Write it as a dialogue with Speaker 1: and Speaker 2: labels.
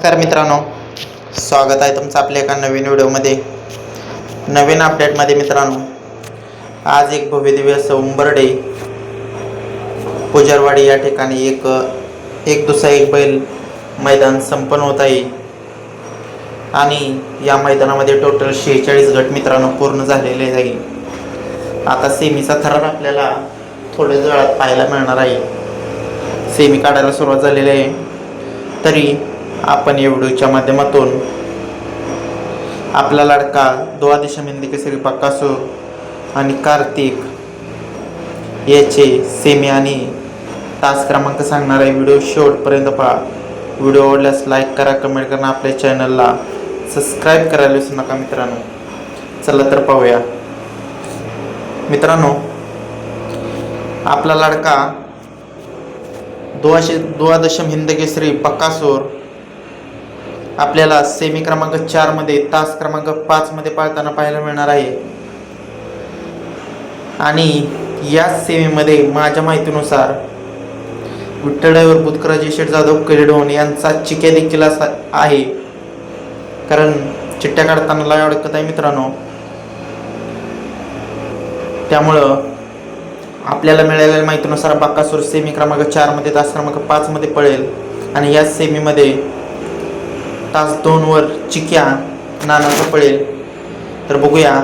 Speaker 1: नमस्कार मित्रांनो स्वागत आहे तुमचं आपल्या एका नवीन व्हिडिओमध्ये. नवीन अपडेटमध्ये मित्रांनो आज एक भव्यदिव्य असं उंबरडे पुजरवाडी या ठिकाणी एक एक दुसरा एक बैल मैदान संपन्न होत आहे. आणि या मैदानामध्ये टोटल शेहेचाळीस गट मित्रांनो पूर्ण झालेले आहे. आता सेमीचा थरार आपल्याला थोड्याच वेळात पाहायला मिळणार आहे. सेमी काढायला सुरुवात झालेली आहे. तरी आपण या व्हिडिओच्या माध्यमातून आपला लाडका द्वादश मेंदी केसरी पक्कासूर आणि कार्तिक याचे सेमी आणि तास क्रमांक सांगणारा e व्हिडिओ शेवटपर्यंत पहा. व्हिडिओ आवडल्यास लाईक करा कमेंट करा आपल्या चॅनलला सबस्क्राईब करायला विसरू नका मित्रांनो. चला तर पाहूया. मित्रांनो आपला लाडका द्वाशे द्वादशम हिंदकेसरी पक्कासूर आपल्याला सेमी क्रमांक चारमध्ये तास क्रमांक पाचमध्ये पाळताना पाहायला मिळणार आहे. आणि या सेमीमध्ये माझ्या माहितीनुसार विठ्ठलवर बुतकराजी शेठ जाधव केडोन यांचा चिक्या देखील असा आहे. कारण चिट्ट्या काढताना लय अडकत आहे मित्रांनो. त्यामुळं आपल्याला मिळालेल्या माहितीनुसार बाकासूर सेमी क्रमांक चारमध्ये तास क्रमांक पाचमध्ये पळेल. आणि या सेमीमध्ये तास दोनवर चिक्या नानाचं पळेल. तर बघूया